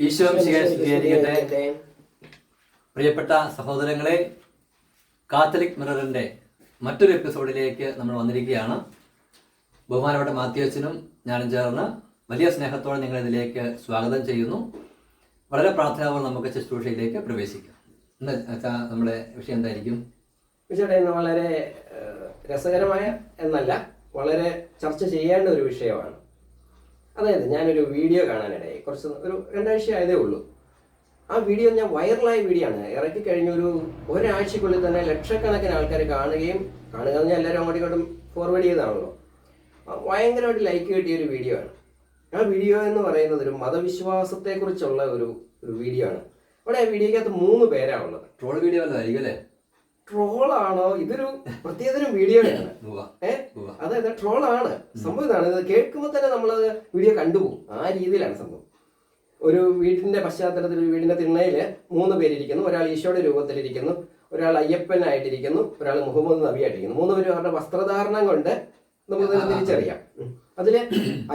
ഈശോ സ്വീകരിക്കട്ടെ. പ്രിയപ്പെട്ട സഹോദരങ്ങളെ കാത്തലിക് മിററിന്റെ മറ്റൊരു എപ്പിസോഡിലേക്ക് നമ്മൾ വന്നിരിക്കുകയാണ്. ബഹുമാനപ്പെട്ട മാത്യുവച്ചനും ഞാനും ചേർന്ന് വലിയ സ്നേഹത്തോടെ നിങ്ങൾ ഇതിലേക്ക് സ്വാഗതം ചെയ്യുന്നു. വളരെ പ്രാർത്ഥനാപൂർവം നമുക്ക് ശുശ്രൂഷയിലേക്ക് പ്രവേശിക്കാം. ഇന്ന് നമ്മുടെ വിഷയം എന്തായിരിക്കും? ഇന്ന് വളരെ രസകരമായ എന്നല്ല വളരെ ചർച്ച ചെയ്യേണ്ട ഒരു വിഷയമാണ്. അതായത് ഞാനൊരു വീഡിയോ കാണാനിടയായി. കുറച്ച് ഒരു രണ്ടാഴ്ച ആയതേ ഉള്ളൂ. ആ വീഡിയോ ഞാൻ വൈറലായ വീഡിയോ ആണ്. ഇറക്കി കഴിഞ്ഞ ഒരു ഒരാഴ്ചക്കുള്ളിൽ തന്നെ ലക്ഷക്കണക്കിന് ആൾക്കാർ കാണുകയും കാണുക എന്ന് ഞാൻ എല്ലാവരും അങ്ങോട്ടും ഇങ്ങോട്ടും ഫോർവേഡ് ചെയ്തതാണല്ലോ. ആ, ഭയങ്കരമായിട്ട് ലൈക്ക് കിട്ടിയ ഒരു വീഡിയോ ആണ്. ആ വീഡിയോ എന്ന് പറയുന്നത് ഒരു മതവിശ്വാസത്തെക്കുറിച്ചുള്ള ഒരു ഒരു വീഡിയോ ആണ്. അവിടെ ആ വീഡിയോക്കകത്ത് മൂന്ന് പേരാണ് ഉള്ളത്. ട്രോൾ വീഡിയോ അല്ലായിരിക്കും അല്ലേ? ട്രോളാണോ? ഇതൊരു പ്രത്യേകതരം വീഡിയോയാണ് ഏഹ് അതായത് ട്രോൾ ട്രോളാണ്. സംഭവം ഇതാണ്. ഇത് കേൾക്കുമ്പോൾ തന്നെ നമ്മൾ വീഡിയോ കണ്ടുപോകും ആ രീതിയിലാണ് സംഭവം. ഒരു വീടിന്റെ പശ്ചാത്തലത്തിൽ ഒരു വീടിന്റെ തിണ്ണയിൽ മൂന്ന് പേരിരിക്കുന്നു. ഒരാൾ ഈശോയുടെ രൂപത്തിലിരിക്കുന്നു ഒരാൾ അയ്യപ്പനായിട്ടിരിക്കുന്നു. ഒരാൾ മുഹമ്മദ് നബിയായിട്ടിരിക്കുന്നു മൂന്ന് പേരും അവരുടെ വസ്ത്രധാരണം കൊണ്ട് നമുക്ക് തിരിച്ചറിയാം. അതിൽ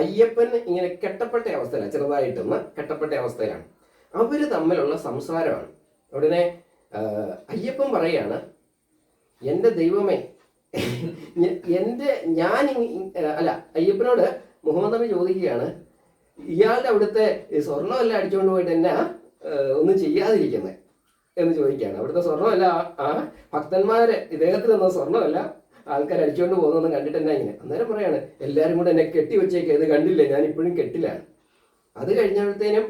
അയ്യപ്പൻ ഇങ്ങനെ കെട്ടപ്പെട്ട അവസ്ഥയിലാണ് ചെറുതായിട്ടൊന്ന് കെട്ടപ്പെട്ട അവസ്ഥയിലാണ്. അവർ തമ്മിലുള്ള സംസാരമാണ്. ഉടനെ അയ്യപ്പൻ പറയാണ് എന്റെ ദൈവമേ എന്റെ ഞാൻ അല്ല അയ്യപ്പനോട് മുഹമ്മദ് നബി ചോദിക്കുകയാണ് ഇയാളുടെ അവിടുത്തെ സ്വർണമെല്ലാം അടിച്ചുകൊണ്ട് പോയിട്ട് എന്നാ ഒന്നും ചെയ്യാതിരിക്കുന്നത് എന്ന് ചോദിക്കുകയാണ്. അവിടുത്തെ സ്വർണമല്ല ആ- ഭക്തന്മാരെ ഇദ്ദേഹത്തിൽ നിന്ന തന്ന സ്വർണമല്ല ആൾക്കാർ അടിച്ചുകൊണ്ട് പോകുന്നതെന്ന് കണ്ടിട്ട് എന്നാ ഇങ്ങനെ? അന്നേരം പറയാണ് എല്ലാവരും കൂടെ എന്നെ കെട്ടി വെച്ചേക്ക് ഇത് കണ്ടില്ല? ഞാൻ ഇപ്പോഴും കെട്ടിലാണ്. അത് കഴിഞ്ഞപ്പോഴത്തേനും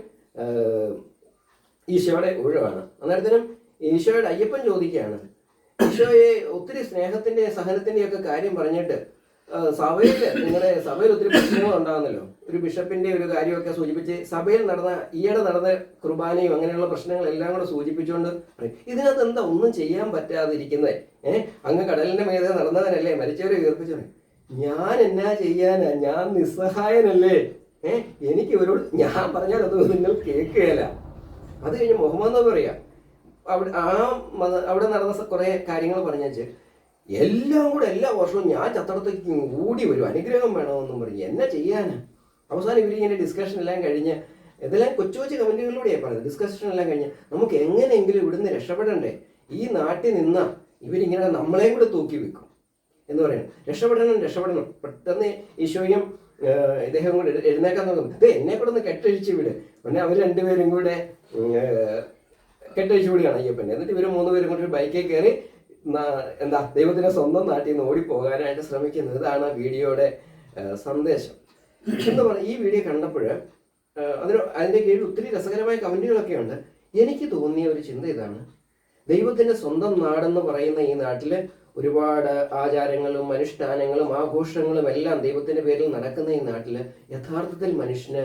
ഈശോയുടെ ഊഴമാണ്. അന്നേരത്തേനും ഈശോയുടെ അയ്യപ്പൻ ചോദിക്കുകയാണ് ഈശോയെ ഒത്തിരി സ്നേഹത്തിന്റെ സഹനത്തിന്റെ ഒക്കെ കാര്യം പറഞ്ഞിട്ട് സഭയിൽ നിങ്ങളുടെ സഭയിൽ ഒത്തിരി പ്രശ്നങ്ങൾ ഉണ്ടാകുന്നല്ലോ ഒരു ബിഷപ്പിന്റെ ഒരു കാര്യമൊക്കെ സൂചിപ്പിച്ച് സഭയിൽ നടന്ന ഈയിടെ നടന്ന കുർബാനയും അങ്ങനെയുള്ള പ്രശ്നങ്ങളെല്ലാം കൂടെ സൂചിപ്പിച്ചുകൊണ്ട് ഇതിനകത്ത് എന്താ ഒന്നും ചെയ്യാൻ പറ്റാതിരിക്കുന്നത് ഏഹ് അങ്ങ് കടലിന്റെ മീതെ നടന്നവനല്ലേ മരിച്ചവരെ ഉയർപ്പിച്ചു ഞാൻ എന്നാ ചെയ്യാനാ? ഞാൻ നിസ്സഹായനല്ലേ? ഏഹ് എനിക്ക് ഇവരോട് ഞാൻ പറഞ്ഞാൽ അത് നിങ്ങൾ കേൾക്കുകയല്ല. അത് കഴിഞ്ഞ് മുഹമ്മദ് പറയാ അവിടെ ആ അവിടെ നടന്ന കുറേ കാര്യങ്ങൾ പറഞ്ഞു എല്ലാം കൂടെ എല്ലാ വർഷവും ഞാൻ ചത്തടത്തേക്ക് കൂടി വരും അനുഗ്രഹം വേണമെന്നും പറഞ്ഞു. എന്നെ ചെയ്യാനാ? അവസാനം ഇവർ ഇങ്ങനെ ഡിസ്കഷൻ എല്ലാം കഴിഞ്ഞ് ഇതെല്ലാം കൊച്ചു കൊച്ചു കമന്റുകളിലൂടെയാണ് പറഞ്ഞത് ഡിസ്കഷൻ എല്ലാം കഴിഞ്ഞ് നമുക്ക് എങ്ങനെയെങ്കിലും ഇവിടുന്ന് രക്ഷപ്പെടണ്ടേ? ഈ നാട്ടിൽ നിന്ന ഇവരിങ്ങനെ നമ്മളെയും കൂടെ തൂക്കി വെക്കും എന്ന് പറയുന്നത്. രക്ഷപ്പെടണം രക്ഷപ്പെടണം. പെട്ടെന്ന് ഈശോയും ഇദ്ദേഹം കൂടെ എഴു- എഴുന്നേക്കാൻ നോക്കുന്നു ഇത് എന്നെ കൂടെ ഒന്ന് കെട്ടഴിച്ച് വിട്. പിന്നെ അവർ രണ്ടുപേരും കൂടെ കെട്ടഴിച്ച് വിടുകയാണ് അയ്യപ്പനെ എന്നിട്ട് ഇവർ മൂന്ന് പേരും കൂടി ഒരു ബൈക്കിൽ കയറി എന്താ ദൈവത്തിന്റെ സ്വന്തം നാട്ടിൽ നിന്ന് ഓടിപ്പോകാനായിട്ട് ശ്രമിക്കുന്നത് ഇതാണ് വീഡിയോയുടെ സന്ദേശം. എന്ന് പറയുക ഈ വീഡിയോ കണ്ടപ്പോൾ അതിന് അതിന്റെ കീഴിൽ ഒത്തിരി രസകരമായ കമന്റുകളൊക്കെ ഉണ്ട്. എനിക്ക് തോന്നിയ ഒരു ചിന്ത ഇതാണ്. ദൈവത്തിന്റെ സ്വന്തം നാടെന്ന് പറയുന്ന ഈ നാട്ടിൽ ഒരുപാട് ആചാരങ്ങളും അനുഷ്ഠാനങ്ങളും ആഘോഷങ്ങളും എല്ലാം ദൈവത്തിന്റെ പേരിൽ നടക്കുന്ന ഈ നാട്ടിൽ യഥാർത്ഥത്തിൽ മനുഷ്യന്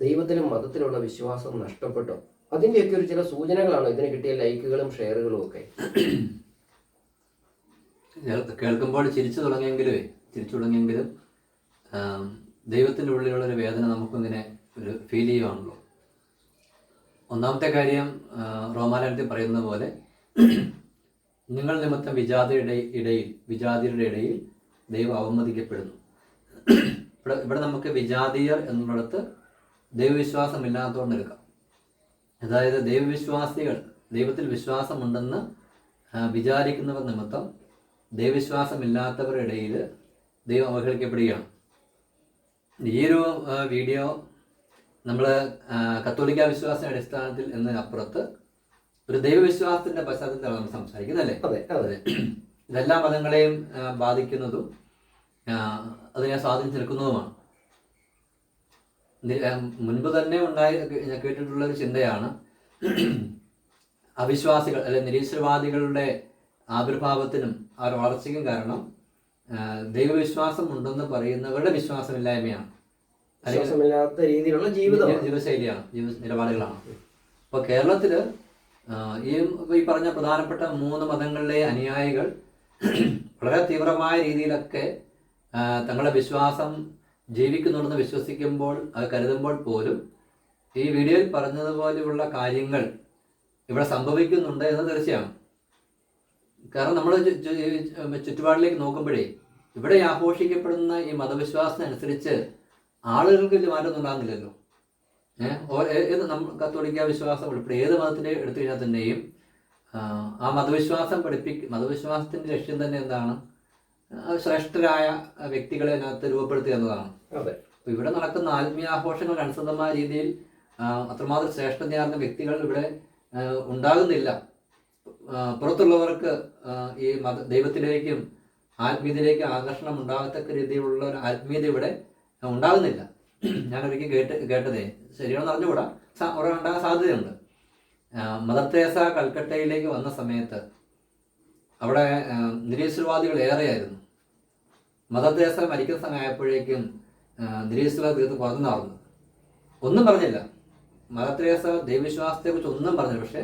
ദൈവത്തിലും മതത്തിലുള്ള വിശ്വാസം നഷ്ടപ്പെട്ടോ? അതിന്റെയൊക്കെ ഒരു ചില സൂചനകളാണ്. ഇതിന് കിട്ടിയ ലൈക്കുകളും ഷെയറുകളും ഒക്കെ. കേൾക്കുമ്പോൾ ചിരിച്ചു തുടങ്ങിയെങ്കിലും ചിരിച്ചു തുടങ്ങിയെങ്കിലും ദൈവത്തിന്റെ ഉള്ളിലുള്ള ഒരു വേദന നമുക്കിങ്ങനെ ഒരു ഫീൽ ചെയ്യുവാണല്ലോ. ഒന്നാമത്തെ കാര്യം റോമാലയത്തിൽ പറയുന്ന പോലെ നിങ്ങൾ നിമിത്തം വിജാതിയുടെ ഇടയിൽ വിജാതിയുടെ ഇടയിൽ ദൈവം അവമതിക്കപ്പെടുന്നു. ഇവിടെ ഇവിടെ നമുക്ക് വിജാതീയർ എന്നുള്ളിടത്ത് ദൈവവിശ്വാസമില്ലാത്തതുകൊണ്ട് എടുക്കാം. അതായത് ദൈവവിശ്വാസികൾ ദൈവത്തിൽ വിശ്വാസമുണ്ടെന്ന് വിചാരിക്കുന്നവർ നിമിത്തം ദൈവവിശ്വാസമില്ലാത്തവരുടെ ഇടയിൽ ദൈവം അവഹേളിക്കപ്പെടുകയാണ്. ഈ ഒരു വീഡിയോ നമ്മൾ കത്തോലിക്ക വിശ്വാസ അടിസ്ഥാനത്തിൽ എന്നതിനപ്പുറത്ത് ഒരു ദൈവവിശ്വാസത്തിന്റെ പശ്ചാത്തലത്തിലാണ് നമ്മൾ സംസാരിക്കുന്നത് അല്ലേ? അതെ അതെ. ഇതെല്ലാ മതങ്ങളെയും ബാധിക്കുന്നതും അതിനെ സ്വാധീനിച്ച് നിൽക്കുന്നതുമാണ് നി- ആ, മുൻപ് തന്നെ ഉണ്ടായി കേട്ടിട്ടുള്ള ഒരു ചിന്തയാണ് അവിശ്വാസികൾ അല്ലെ നിരീശ്വരവാദികളുടെ ആവിർഭാവത്തിനും അവരുടെ വളർച്ചയ്ക്കും കാരണം ദൈവവിശ്വാസം ഉണ്ടെന്ന് പറയുന്നവരുടെ വിശ്വാസമില്ലായ്മയാണ്. വിശ്വാസമില്ലാത്ത രീതിയിലുള്ള ജീവിതം. ജീവ- ജീവിതശൈലിയാണ് ജീവ നിലപാടുകളാണ്. അപ്പോൾ കേരളത്തിൽ ഈ ഈ പറഞ്ഞ പ്രധാനപ്പെട്ട മൂന്ന് മതങ്ങളിലെ അനുയായികൾ വളരെ തീവ്രമായ രീതിയിലൊക്കെ തങ്ങളുടെ വിശ്വാസം ജീവിക്കുന്നുണ്ടെന്ന് വിശ്വസിക്കുമ്പോൾ അത് കരുതുമ്പോൾ പോലും ഈ വീഡിയോയിൽ പറഞ്ഞതുപോലെയുള്ള കാര്യങ്ങൾ ഇവിടെ സംഭവിക്കുന്നുണ്ട് എന്ന് തീർച്ചയാണ് കാരണം നമ്മൾ ചുറ്റുപാടിലേക്ക് നോക്കുമ്പോഴേ ഇവിടെ ആഘോഷിക്കപ്പെടുന്ന ഈ മതവിശ്വാസത്തിനനുസരിച്ച് ആളുകൾക്ക് വലിയ മാറ്റം ഉണ്ടാകുന്നില്ലല്ലോ. ഏത് നമ്മൾ കത്തോലിക്ക വിശ്വാസം ഉൾപ്പെടെ ഏത് മതത്തിന്റെ എടുത്തു കഴിഞ്ഞാൽ തന്നെയും ആ, മതവിശ്വാസം പഠിപ്പിക്ക മതവിശ്വാസത്തിന്റെ ലക്ഷ്യം തന്നെ എന്താണ്? ശ്രേഷ്ഠരായ വ്യക്തികളെ അതിനകത്ത് രൂപപ്പെടുത്തുക എന്നതാണ്. അതെ. അപ്പോൾ ഇവിടെ നടക്കുന്ന ആത്മീയ ആഘോഷങ്ങൾ അനുസൃതമായ രീതിയിൽ അത്രമാത്രം ശ്രേഷ്ഠതയാർന്ന വ്യക്തികൾ ഇവിടെ ഉണ്ടാകുന്നില്ല. പുറത്തുള്ളവർക്ക് ഈ മത ദൈവത്തിലേക്കും ആത്മീയതയിലേക്കും ആകർഷണം ഉണ്ടാകത്തക്ക രീതിയിലുള്ള ഒരു ആത്മീയത ഇവിടെ ഉണ്ടാകുന്നില്ല. ഞാൻ ഒരിക്കൽ കേട്ട് കേട്ടതേ ശരിയാണെന്ന് അറിഞ്ഞുകൂടാ. ഉണ്ടാകാൻ സാധ്യതയുണ്ട്. മദർ തേസ കൽക്കട്ടയിലേക്ക് വന്ന സമയത്ത് അവിടെ നിരീശ്വരവാദികൾ ഏറെയായിരുന്നു. മതദ്ദേശം മരിക്കുന്ന സമയമായപ്പോഴേക്കും നിരീശ്വരവാദി തീർത്ത് പുറത്തു നടന്നു ഒന്നും പറഞ്ഞില്ല. ദൈവവിശ്വാസത്തെ ദൈവവിശ്വാസത്തെക്കുറിച്ച് ഒന്നും പറഞ്ഞില്ല. പക്ഷേ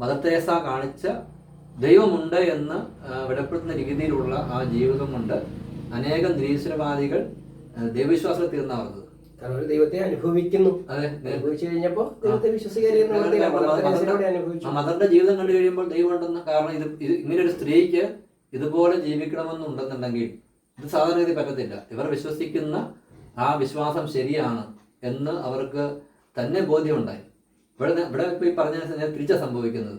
മതത്രേസ കാണിച്ച ദൈവമുണ്ട് എന്ന് വെളിപ്പെടുത്തുന്ന രീതിയിലുള്ള ആ ജീവിതം കൊണ്ട് അനേകം നിരീശ്വരവാദികൾ ദൈവവിശ്വാസത്തിൽ തീർന്നാ പറഞ്ഞത് കാരണം ഒരു ദൈവത്തെ അനുഭവിക്കുന്നു. അനുഭവിച്ചു കഴിഞ്ഞപ്പോ ദൈവത്തെ വിശ്വസിക്കാൻ മദറിന്റെ ജീവിതം കണ്ടു കഴിയുമ്പോൾ ദൈവം ഉണ്ടെന്ന് കാരണം ഇത് ഇത് ഇങ്ങനെ ഒരു സ്ത്രീക്ക് ഇതുപോലെ ജീവിക്കണമെന്നുണ്ടെന്നുണ്ടെങ്കിൽ ഇത് സാധാരണ രീതി പറ്റത്തില്ല. ഇവർ വിശ്വസിക്കുന്ന ആ വിശ്വാസം ശരിയാണ് എന്ന് അവർക്ക് തന്നെ ബോധ്യമുണ്ടായി. ഇവിടെ ഇവിടെ ഇപ്പോൾ ഈ പറഞ്ഞ തിരിച്ചാണ് സംഭവിക്കുന്നത്.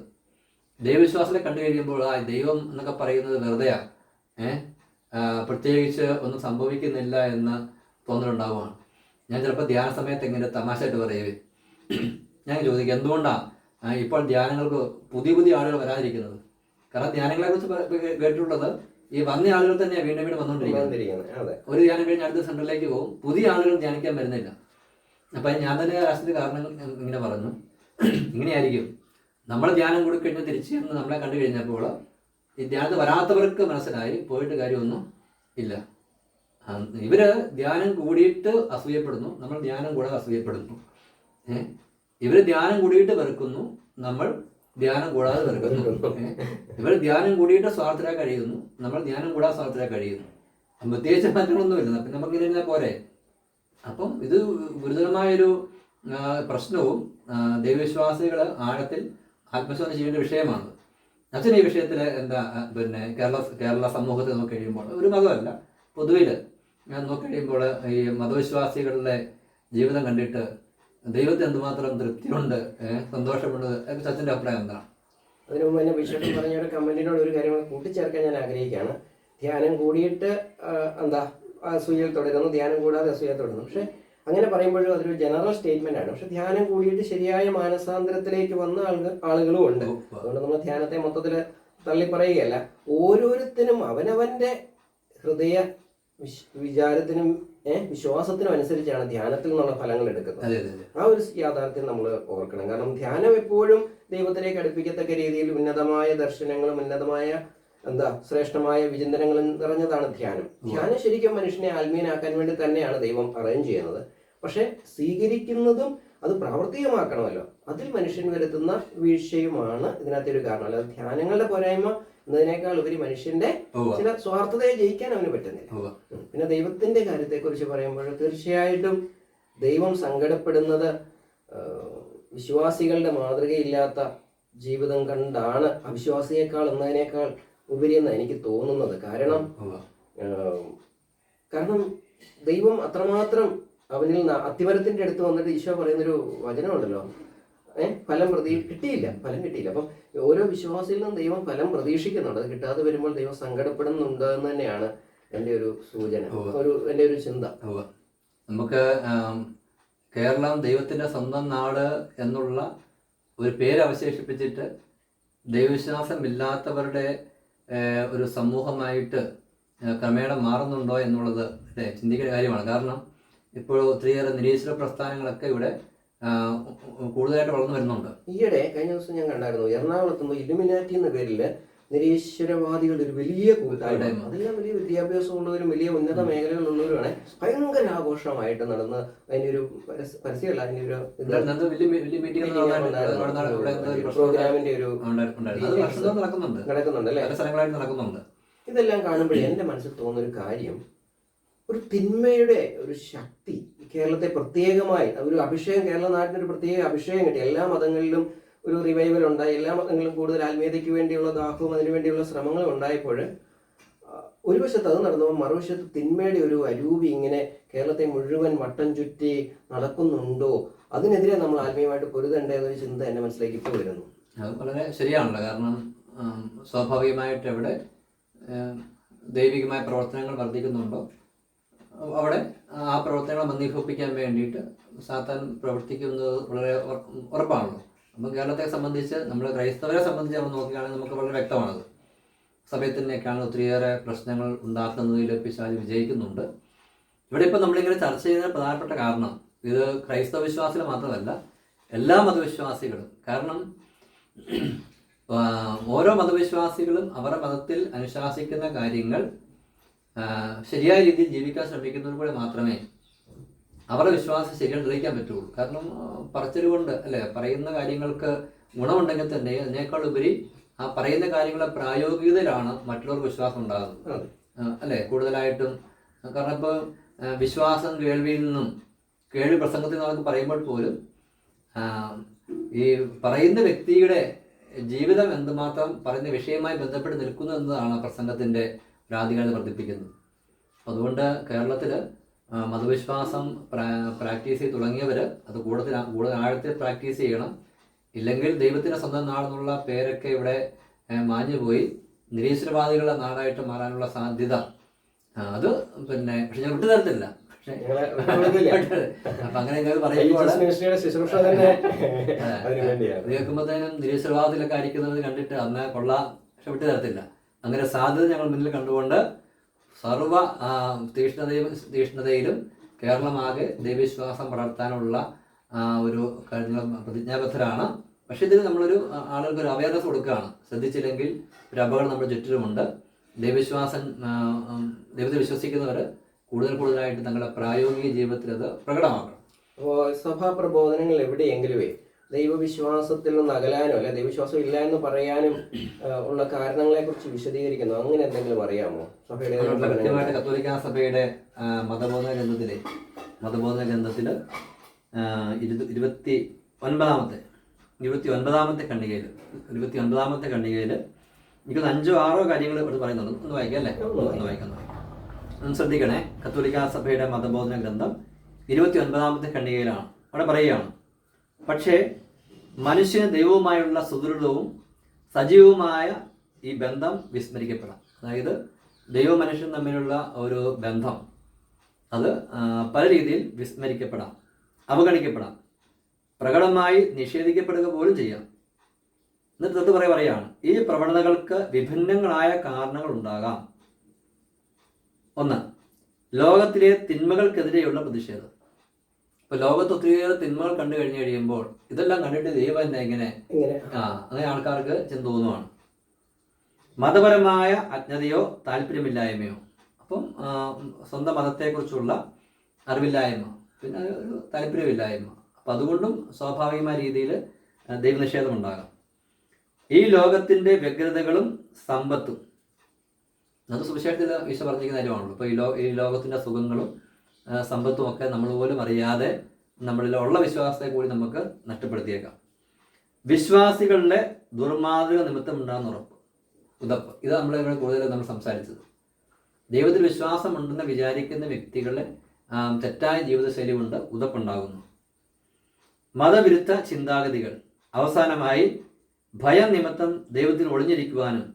ദൈവവിശ്വാസത്തെ കണ്ടു കഴിയുമ്പോൾ ആ ദൈവം എന്നൊക്കെ പറയുന്നത് വെറുതെയാണ് ഏഹ് പ്രത്യേകിച്ച് ഒന്നും സംഭവിക്കുന്നില്ല എന്ന് തോന്നലുണ്ടാവുകയാണ്. ഞാൻ ചിലപ്പോൾ ധ്യാന സമയത്ത് ഇങ്ങനെ തമാശയായിട്ട് പറയുവേ ഞാൻ ചോദിക്കും എന്തുകൊണ്ടാണ് ഇപ്പോൾ ധ്യാനങ്ങൾക്ക് പുതിയ പുതിയ ആളുകൾ വരാതിരിക്കുന്നത്? കാരണം ധ്യാനങ്ങളെ കുറിച്ച് കേട്ടിട്ടുള്ളത് ഈ വന്ന ആളുകൾ തന്നെയാണ് വീണ്ടും വീണ്ടും വന്നുകൊണ്ടിരിക്കുന്നത്. ഒരു ധ്യാനം കഴിഞ്ഞ് അടുത്ത സെന്ററിലേക്ക് പോകും. പുതിയ ആളുകൾ ധ്യാനിക്കാൻ വരുന്നില്ല. അപ്പം ഞാൻ തന്നെ രാഷ്ട്രീയ കാരണം ഇങ്ങനെ പറഞ്ഞു. ഇങ്ങനെയായിരിക്കും. നമ്മൾ ധ്യാനം കൂടി കഴിഞ്ഞ് തിരിച്ച് നമ്മളെ കണ്ടു കഴിഞ്ഞപ്പോൾ ഈ ധ്യാനത്തിൽ വരാത്തവർക്ക് മനസ്സിലായി പോയിട്ട് കാര്യമൊന്നും ഇല്ല. ഇവർ ധ്യാനം കൂടിയിട്ട് അസൂയപ്പെടുന്നു നമ്മൾ ധ്യാനം കൂടാതെ അസൂയപ്പെടുന്നു. ഇവർ ധ്യാനം കൂടിയിട്ട് വെറുക്കുന്നു നമ്മൾ ധ്യാനം കൂടാതെ വെറുക്കുന്നു? ഇവർ ധ്യാനം കൂടിയിട്ട് സ്വാർത്ഥരാ കഴിയുന്നു നമ്മൾ ധ്യാനം കൂടാതെ സ്വാർത്ഥരാ കഴിയുന്നു. പ്രത്യേകിച്ച് മാറ്റങ്ങളൊന്നുമില്ല. പിന്നെ നമുക്ക് ഇങ്ങനെ പോരെ? അപ്പം ഇത് ഗുരുതരമായൊരു പ്രശ്നവും ദൈവവിശ്വാസികൾ ആഴത്തിൽ ആത്മശോധന ചെയ്യേണ്ട വിഷയമാണ്. അച്ഛൻ ഈ വിഷയത്തിൽ എന്താ പിന്നെ കേരള കേരള സമൂഹത്തിൽ നോക്കി കഴിയുമ്പോൾ ഒരു മതമല്ല പൊതുവിൽ ഞാൻ നോക്കി കഴിയുമ്പോൾ ഈ മതവിശ്വാസികളുടെ ജീവിതം കണ്ടിട്ട് ദൈവത്തെ എന്തുമാത്രം തൃപ്തിയുണ്ട് സന്തോഷമുണ്ട് അച്ഛന്റെ അഭിപ്രായം എന്താണ്? അതിനു മുമ്പ് തന്നെ ബിഷപ്പ് പറഞ്ഞ ഒരു കമന്റിനോട് ഒരു കാര്യം കൂട്ടിച്ചേർക്കാൻ ഞാൻ ആഗ്രഹിക്കുകയാണ്. ധ്യാനം കൂടിയിട്ട് എന്താ അസൂയയിൽ തുടരുന്നു ധ്യാനം കൂടാതെ അസൂയ തുടരുന്നു. പക്ഷെ അങ്ങനെ പറയുമ്പോഴും അതൊരു ജനറൽ സ്റ്റേറ്റ്മെന്റ് ആണ്. പക്ഷെ ധ്യാനം കൂടിയിട്ട് ശരിയായ മാനസാന്തരത്തിലേക്ക് വന്ന ആളുകൾ ആളുകളും ഉണ്ട്. അതുകൊണ്ട് നമ്മൾ ധ്യാനത്തെ മൊത്തത്തിൽ തള്ളി പറയുകയല്ല ഓരോരുത്തരും അവനവന്റെ ഹൃദയ വിചാരത്തിനും വിശ്വാസത്തിനും അനുസരിച്ചാണ് ധ്യാനത്തിൽ നിന്നുള്ള ഫലങ്ങൾ എടുക്കുന്നത്. ആ ഒരു യാഥാർത്ഥ്യം നമ്മൾ ഓർക്കണം. കാരണം ധ്യാനം എപ്പോഴും ദൈവത്തിലേക്ക് അടുപ്പിക്കത്തക്ക രീതിയിൽ ഉന്നതമായ ദർശനങ്ങളും ഉന്നതമായ എന്താ ശ്രേഷ്ഠമായ വിചിന്തനങ്ങളും നിറഞ്ഞതാണ് ധ്യാനം. ധ്യാനം ശരിക്കും മനുഷ്യനെ ആത്മീയനാക്കാൻ വേണ്ടി തന്നെയാണ് ദൈവം അറേഞ്ച് ചെയ്യുന്നത്. പക്ഷെ സ്വീകരിക്കുന്നതും അത് പ്രാവർത്തികമാക്കണമല്ലോ. അതിൽ മനുഷ്യൻ വരുത്തുന്ന വീഴ്ചയുമാണ് ഇതിനകത്തെ ഒരു കാരണം. അല്ലാതെ ധ്യാനങ്ങളുടെ പോരായ്മ എന്നതിനേക്കാൾ ഉപരി മനുഷ്യന്റെ ചില സ്വാർത്ഥതയെ ജയിക്കാൻ അവന് പറ്റുന്നില്ല. പിന്നെ ദൈവത്തിന്റെ കാര്യത്തെക്കുറിച്ച് പറയുമ്പോൾ തീർച്ചയായിട്ടും ദൈവം സങ്കടപ്പെടുന്നത് വിശ്വാസികളുടെ മാതൃകയില്ലാത്ത ജീവിതം കണ്ടാണ് അവിശ്വാസിയേക്കാൾ എന്നതിനേക്കാൾ ഉപരിയെന്ന് എനിക്ക് തോന്നുന്നത്. കാരണം കാരണം ദൈവം അത്രമാത്രം അവനിൽ അത്തിമരത്തിന്റെ അടുത്ത് വന്നിട്ട് ഈശോ പറയുന്നൊരു വചനമുണ്ടല്ലോ. ഏഹ് ഫലം പ്രതി കിട്ടിയില്ല. ഫലം കിട്ടിയില്ല. അപ്പം ഓരോ വിശ്വാസിയിൽ നിന്നും ദൈവം ഫലം പ്രതീക്ഷിക്കുന്നുണ്ട്. അത് കിട്ടാതെ വരുമ്പോൾ ദൈവം സങ്കടപ്പെടുന്നുണ്ട് എന്ന് തന്നെയാണ് എന്റെ ഒരു സൂചന ഒരു എന്റെ ഒരു ചിന്ത. നമുക്ക് കേരളം ദൈവത്തിന്റെ സ്വന്തം നാട് എന്നുള്ള ഒരു പേര് അവശേഷിപ്പിച്ചിട്ട് ദൈവവിശ്വാസമില്ലാത്തവരുടെ ഒരു സമൂഹമായിട്ട് ക്രമേണ മാറുന്നുണ്ടോ എന്നുള്ളത് ചിന്തിക്കേണ്ട കാര്യമാണ്. കാരണം ഇപ്പോൾ ഒത്തിരിയേറെ നിരീശ്വര പ്രസ്ഥാനങ്ങളൊക്കെ ഇവിടെ കൂടുതലായിട്ട് വളർന്നു വരുന്നുണ്ട്. ഈയിടെ കഴിഞ്ഞ ദിവസം ഞാൻ കണ്ടായിരുന്നു എറണാകുളത്ത് നിന്ന് ഇലുമിനാറ്റി എന്ന പേരിൽ നിരീശ്വരവാദികളുടെ ഒരു വലിയ കൂട്ടായ്മ. കൂട്ടായ്മ. അതെല്ലാം വലിയ വിദ്യാഭ്യാസം ഉള്ളവരും വലിയ ഉന്നത മേഖലകളിലുള്ളവരുമാണ് ഭയങ്കര ആഘോഷമായിട്ട് നടന്ന് അതിന്റെ ഒരു പരസ്യ- പരസ്യമല്ല അതിന്റെ ഒരു പ്രോഗ്രാമിന്റെ ഒരു നടക്കുന്നുണ്ട്. നടക്കുന്നുണ്ട് അല്ലെ? ഇതെല്ലാം കാണുമ്പോൾ എന്റെ മനസ്സിൽ തോന്നുന്ന ഒരു കാര്യം ഒരു തിന്മയുടെ ഒരു ശക്തി കേരളത്തെ പ്രത്യേകമായി ഒരു അഭിഷേകം കേരള നാട്ടിനൊരു പ്രത്യേക അഭിഷേകം കിട്ടി. എല്ലാ മതങ്ങളിലും ഒരു റിവൈവൽ ഉണ്ടായി. എല്ലാ മതങ്ങളിലും കൂടുതൽ ആത്മീയതയ്ക്ക് വേണ്ടിയുള്ള ദാഹവും അതിനുവേണ്ടിയുള്ള ശ്രമങ്ങളും ഉണ്ടായപ്പോൾ ഒരു വശത്ത് അത് നടന്നപ്പോൾ മറുവശത്ത് തിന്മയുടെ ഒരു അരൂപി ഇങ്ങനെ കേരളത്തെ മുഴുവൻ വട്ടം ചുറ്റി നടക്കുന്നുണ്ടോ? അതിനെതിരെ നമ്മൾ ആത്മീയമായിട്ട് പൊരുതേണ്ട എന്നൊരു ചിന്ത എന്റെ മനസ്സിലേക്ക് ഇപ്പോൾ വരുന്നു. അത് വളരെ ശരിയാണല്ലോ. കാരണം സ്വാഭാവികമായിട്ട് എവിടെ ദൈവികമായ പ്രവർത്തനങ്ങൾ വർദ്ധിക്കുന്നുണ്ടോ? അവിടെ ആ പ്രവർത്തനങ്ങളെ മന്ദീഭവിപ്പിക്കാൻ വേണ്ടിയിട്ട് സാത്താൻ പ്രവർത്തിക്കുന്നത് വളരെ ഉറപ്പാണല്ലോ. അപ്പം കേരളത്തെ സംബന്ധിച്ച് നമ്മൾ ക്രൈസ്തവരെ സംബന്ധിച്ച് നമ്മൾ നോക്കുകയാണെങ്കിൽ നമുക്ക് വളരെ വ്യക്തമാണത്. സമയത്തിനേക്കാണ് ഒത്തിരിയേറെ പ്രശ്നങ്ങൾ ഉണ്ടാക്കുന്നതിൽ പിശാജ് വിജയിക്കുന്നുണ്ട്. ഇവിടെ ഇപ്പം നമ്മളിങ്ങനെ ചർച്ച ചെയ്യുന്ന പ്രധാനപ്പെട്ട കാരണം ഇത് ക്രൈസ്തവ വിശ്വാസികൾ മാത്രമല്ല എല്ലാ മതവിശ്വാസികളും. കാരണം ഓരോ മതവിശ്വാസികളും അവരുടെ മതത്തിൽ അനുശാസിക്കുന്ന കാര്യങ്ങൾ ശരിയായ രീതിയിൽ ജീവിക്കാൻ ശ്രമിക്കുന്നതിലൂടെ മാത്രമേ അവരുടെ വിശ്വാസം ശരിയായി തെളിയിക്കാൻ പറ്റുള്ളൂ. കാരണം പറച്ചിലുകൊണ്ട് അല്ലെ പറയുന്ന കാര്യങ്ങൾക്ക് ഗുണമുണ്ടെങ്കിൽ തന്നെ അതിനേക്കാൾ ഉപരി ആ പറയുന്ന കാര്യങ്ങളെ പ്രായോഗികതയിലാണ് മറ്റുള്ളവർക്ക് വിശ്വാസം ഉണ്ടാകുന്നത്. അല്ലെ അല്ലേ കൂടുതലായിട്ടും കാരണം ഇപ്പോൾ വിശ്വാസം കേൾവിയിൽ നിന്നും കേൾവി പ്രസംഗത്തിൽ നമുക്ക് പറയുമ്പോൾ പോലും ഈ പറയുന്ന വ്യക്തിയുടെ ജീവിതം എന്തുമാത്രം പറയുന്ന വിഷയവുമായി ബന്ധപ്പെട്ട് നിൽക്കുന്നു എന്നതാണ് പ്രസംഗത്തിന്റെ ഒരാധികാരികത വർദ്ധിപ്പിക്കുന്നു അതുകൊണ്ട് കേരളത്തിൽ മതവിശ്വാസം പ്രാക്ടീസ് ചെയ്ത് തുടങ്ങിയവർ അത് കൂടുതൽ കൂടുതൽ ആഴത്തിൽ പ്രാക്ടീസ് ചെയ്യണം. ഇല്ലെങ്കിൽ ദൈവത്തിന്റെ സ്വന്തം നാടെന്നുള്ള പേരൊക്കെ ഇവിടെ മാഞ്ഞുപോയി നിരീശ്വരവാദികളുടെ നാടായിട്ട് മാറാനുള്ള സാധ്യത. അത് പിന്നെ പക്ഷെ ഞാൻ വിട്ടു തരത്തില്ല പക്ഷേ. അപ്പം അങ്ങനെ നിങ്ങൾ പറയുമ്പോൾ കേൾക്കുമ്പോഴത്തേനും നിരീശ്വരവാദത്തിലൊക്കെ അടിക്കുന്നത് കണ്ടിട്ട് അന്ന് കൊള്ളാം. പക്ഷെ വിട്ടു തരത്തില്ല അങ്ങനെ സാധ്യത ഞങ്ങൾ മുന്നിൽ കണ്ടുകൊണ്ട് സർവ തീഷ്ണതയും തീഷ്ണതയിലും കേരളമാകെ ദൈവവിശ്വാസം വളർത്താനുള്ള ഒരു പ്രതിജ്ഞാബദ്ധരാണ്. പക്ഷെ ഇതിന് നമ്മളൊരു ആളുകൾക്ക് ഒരു അവയർനെസ് കൊടുക്കുകയാണ്. ശ്രദ്ധിച്ചില്ലെങ്കിൽ ഒരു അപകടം നമ്മുടെ ചുറ്റിലുമുണ്ട്. ദൈവവിശ്വാസം ദൈവത്തെ വിശ്വസിക്കുന്നവർ കൂടുതൽ കൂടുതലായിട്ട് തങ്ങളുടെ പ്രായോഗിക ജീവിതത്തിൽ അത് പ്രകടമാക്കണം. അപ്പോൾ സഭാ പ്രബോധനങ്ങൾ എവിടെയെങ്കിലുമേ ദൈവവിശ്വാസത്തിൽ നിന്ന് അകലാനോ അല്ലെ ദൈവവിശ്വാസം ഇല്ല എന്ന് പറയാനും ഉള്ള കാരണങ്ങളെ കുറിച്ച് വിശദീകരിക്കുന്നു. അങ്ങനെ എന്തെങ്കിലും അറിയാമോ? സഭയുടെ കത്തോലിക്ക സഭയുടെ മതബോധന ഗ്രന്ഥത്തിലെ മതബോധന ഗ്രന്ഥത്തിൽ ഇരുപത്തി ഒൻപതാമത്തെ ഇരുപത്തി ഒൻപതാമത്തെ ഖണ്ഡികയിൽ ഇരുപത്തി ഒൻപതാമത്തെ ഖണ്ഡികയിൽ എനിക്കൊന്ന് അഞ്ചോ ആറോ കാര്യങ്ങൾ ഇവിടെ പറയുന്നുണ്ട്. ഒന്ന് വായിക്കാം അല്ലേ? ഒന്ന് വായിക്കാം. ഒന്ന് ശ്രദ്ധിക്കണേ. കത്തോലിക്ക സഭയുടെ മതബോധന ഗ്രന്ഥം ഇരുപത്തി ഒൻപതാമത്തെ ഖണ്ഡികയിലാണ്. അവിടെ പറയുകയാണ് പക്ഷേ മനുഷ്യന് ദൈവവുമായുള്ള സുദൃഢവും സജീവവുമായ ഈ ബന്ധം വിസ്മരിക്കപ്പെടാം. അതായത് ദൈവ മനുഷ്യൻ തമ്മിലുള്ള ഒരു ബന്ധം അത് പല രീതിയിൽ വിസ്മരിക്കപ്പെടാം അവഗണിക്കപ്പെടാം പ്രകടമായി നിഷേധിക്കപ്പെടുക പോലും ചെയ്യാം. എന്നിട്ട് തൊട്ട് പറയാ പറയാണ് ഈ പ്രവണതകൾക്ക് വിഭിന്നങ്ങളായ കാരണങ്ങൾ ഉണ്ടാകാം. ഒന്ന് ലോകത്തിലെ തിന്മകൾക്കെതിരെയുള്ള പ്രതിഷേധം. ഇപ്പൊ ലോകത്ത് ഒത്തിരിയേറെ തിന്മകൾ കണ്ടു കഴിഞ്ഞു കഴിയുമ്പോൾ ഇതെല്ലാം കണ്ടിട്ട് ദൈവം എന്നെ ഇങ്ങനെ ആ അങ്ങനെ ആൾക്കാർക്ക് ചിന്ത തോന്നുവാണ് മതപരമായ അജ്ഞതയോ താല്പര്യമില്ലായ്മയോ. അപ്പം സ്വന്തം മതത്തെക്കുറിച്ചുള്ള അറിവില്ലായ്മ പിന്നെ ഒരു താല്പര്യമില്ലായ്മ. അപ്പം അതുകൊണ്ടും സ്വാഭാവികമായ രീതിയിൽ ദൈവനിഷേധം ഉണ്ടാകാം ഈ ലോകത്തിന്റെ വ്യഗ്രതകളും സമ്പത്തും. അത് സുവിശേഷത്തിൽ ഈശോ പറഞ്ഞിരിക്കുന്ന കാര്യമാണല്ലോ. ഇപ്പോൾ ഈ ലോ ഈ ലോകത്തിന്റെ സുഖങ്ങളും സമ്പത്തും ഒക്കെ നമ്മൾ പോലും അറിയാതെ നമ്മളിലുള്ള വിശ്വാസത്തെ കൂടി നമുക്ക് നഷ്ടപ്പെടുത്തിയേക്കാം. വിശ്വാസികളുടെ ദുർമാതൃക നിമിത്തം ഉണ്ടാകുന്ന ഉറപ്പ്. ഉതപ്പ്. ഇത് നമ്മൾ ഇവിടെ കൂടുതൽ നമ്മൾ സംസാരിച്ചത്. ദൈവത്തിൽ വിശ്വാസം ഉണ്ടെന്ന് വിചാരിക്കുന്ന വ്യക്തികളെ തെറ്റായ ജീവിതശൈലി കൊണ്ട് ഉതപ്പുണ്ടാകുന്നു. മതവിരുദ്ധ ചിന്താഗതികൾ. അവസാനമായി ഭയം നിമിത്തം ദൈവത്തിൽ ഒളിഞ്ഞിരിക്കുവാനും